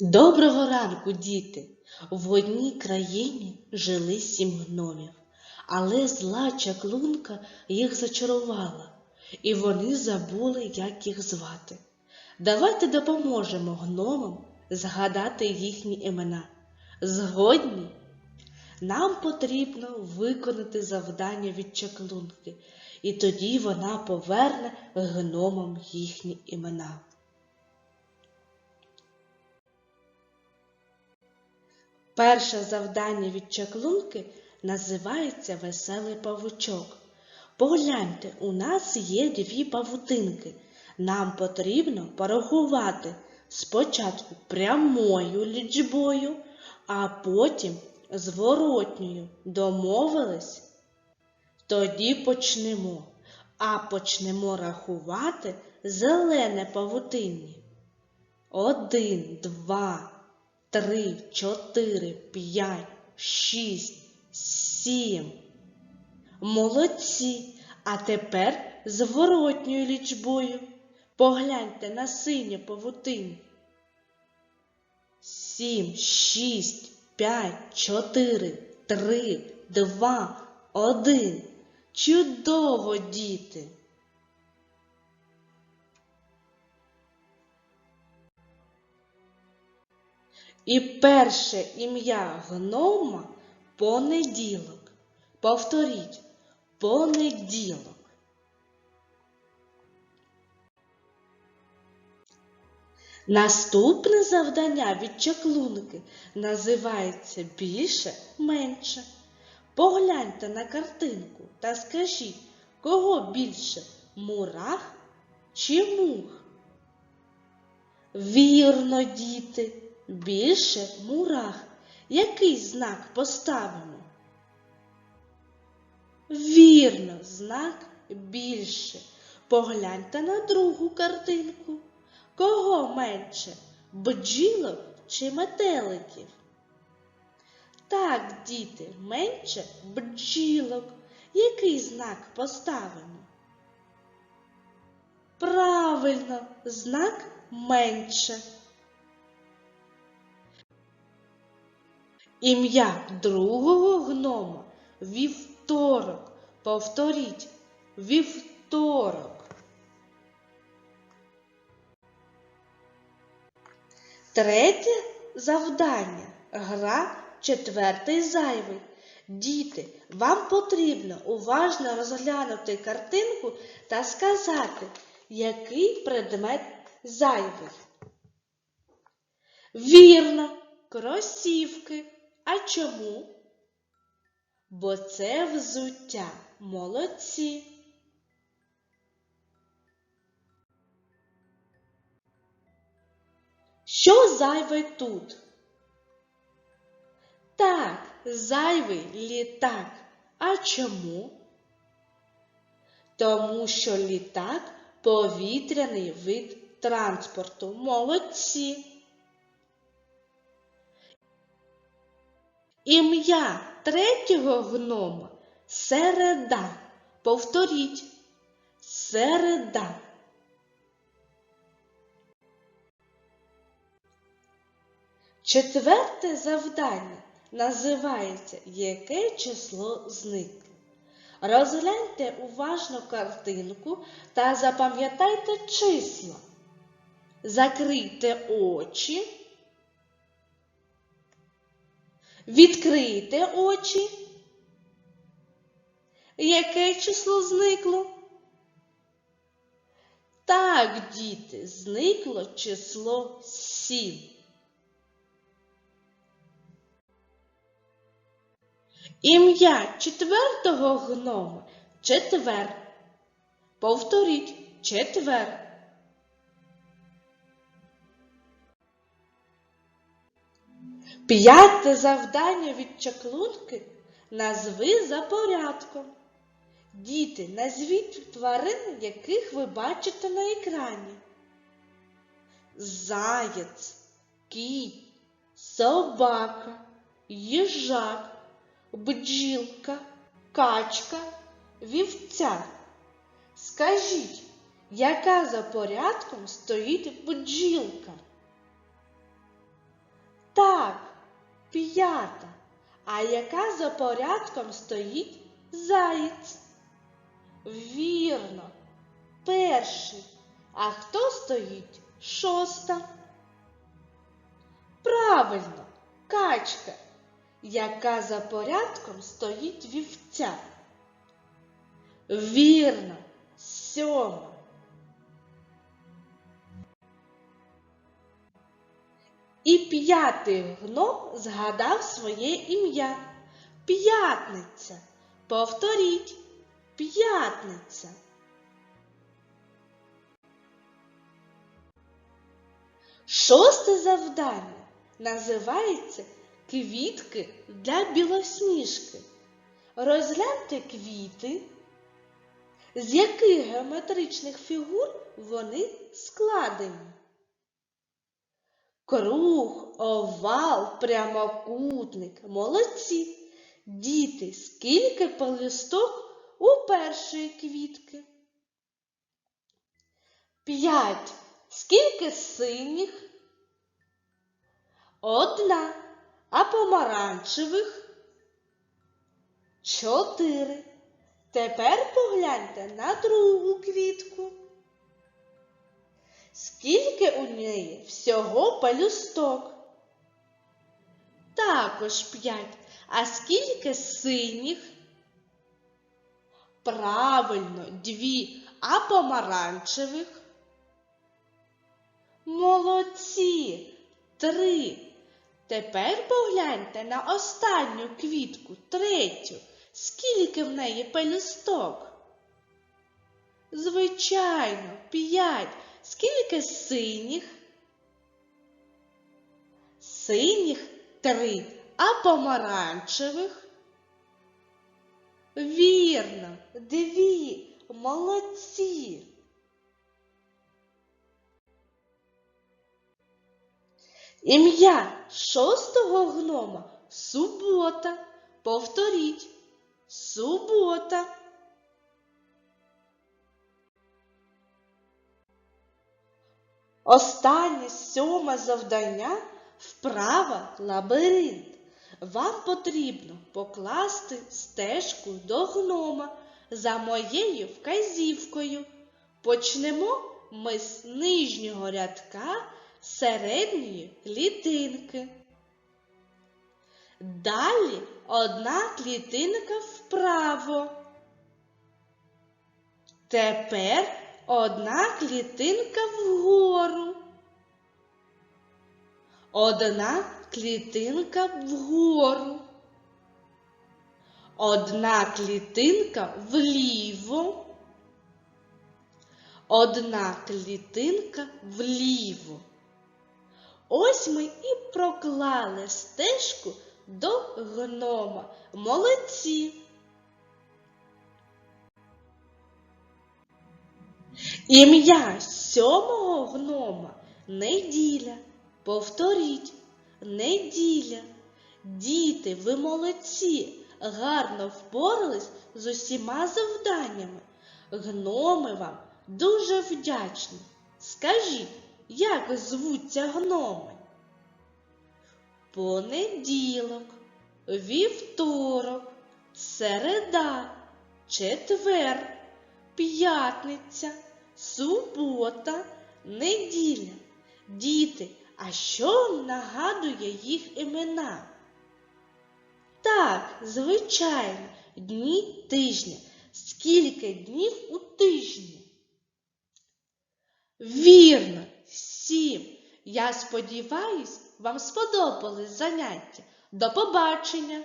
Доброго ранку, діти! В одній країні жили сім гномів, але зла чаклунка їх зачарувала, і вони забули, як їх звати. Давайте допоможемо гномам згадати їхні імена. Згодні? Нам потрібно виконати завдання від чаклунки, і тоді вона поверне гномам їхні імена. Перше завдання від чаклунки називається Веселий павучок. Погляньте, у нас є дві павутинки. Нам потрібно порахувати спочатку прямою лічбою, а потім зворотньою. Домовились? Тоді почнемо. А почнемо рахувати зелене павутинні. Один, два, три, чотири, п'ять, шість, сім. Молодці. А тепер зворотньою лічбою. Погляньте на синє павутиння. Сім, шість, п'ять, чотири, три, два, один. Чудово, діти! І перше ім'я гнома понеділок. Повторіть понеділок. Наступне завдання від чаклунки називається більше менше. Погляньте на картинку та скажіть, кого більше мурах чи мух? Вірно, діти, більше мурах. Який знак поставимо? Вірно, знак більше. Погляньте на другу картинку. Кого менше? Бджілок чи метеликів? Так, діти, менше бджілок. Який знак поставимо? Правильно, знак менше. Ім'я другого гнома вівторок. Повторіть вівторок. Третє завдання. Гра четвертий зайвий. Діти, вам потрібно уважно розглянути картинку та сказати, який предмет зайвий. Вірно, кросівки. А чому? Бо це взуття. Молодці. Що зайве тут? Так, зайвий літак. А чому? Тому що літак повітряний вид транспорту. Молодці. Ім'я третього гнома середа. Повторіть. Середа. Четверте завдання називається Яке число зникло? Розгляньте уважно картинку та запам'ятайте числа. Закрийте очі. Відкрийте очі. Яке число зникло? Так, діти, зникло число сім. Ім'я четвертого гнома четвер. Повторіть четвер. П'яте завдання від чаклунки назви за порядком. Діти, назвіть тварин, яких ви бачите на екрані. Заєць, кінь, собака, їжак, бджілка, качка, вівця. Скажіть, яка за порядком стоїть бджілка? Так, п'ята. А яка за порядком стоїть заєць? Вірно, перший. А хто стоїть шоста? Правильно, качка. Яка за порядком стоїть вівця? Вірно, сьома. І п'ятий гном згадав своє ім'я. П'ятниця. Повторіть. П'ятниця. Шосте завдання називається Квітки для білосніжки. Розгляньте квіти, з яких геометричних фігур вони складені. Круг, овал, прямокутник. Молодці. Діти, скільки пелюсток у першої квітки? П'ять. Скільки синіх? Одна. А помаранчевих? Чотири. Тепер погляньте на другу квітку. Скільки у неї всього пелюсток? Також п'ять. А скільки синіх? Правильно, дві, а помаранчевих? Молодці, три. Тепер погляньте на останню квітку, третю. Скільки в неї пелюсток? Звичайно, п'ять. Скільки синіх? Синіх три, а помаранчевих? Вірно, дві. Молодці. Ім'я шостого гнома субота. Повторіть. Субота. Останнє сьоме завдання вправа лабіринт. Вам потрібно покласти стежку до гнома за моєю вказівкою. Почнемо ми з нижнього рядка середньої клітинки. Далі одна клітинка вправо. Тепер одна клітинка вгору. Одна клітинка вгору. Одна клітинка вліво. Одна клітинка вліво. Ось ми і проклали стежку до гнома. Молодці. Ім'я сьомого гнома неділя. Повторіть, неділя. Діти, ви молодці, гарно впорались з усіма завданнями. Гноми вам дуже вдячні. Скажіть, як звуться гноми? Понеділок, вівторок, середа, четвер, п'ятниця, субота, неділя. Діти, а що нагадує їх імена? Так, звичайно, дні тижня. Скільки днів у тижні? Вірно, сім. Я сподіваюсь, вам сподобались заняття. До побачення!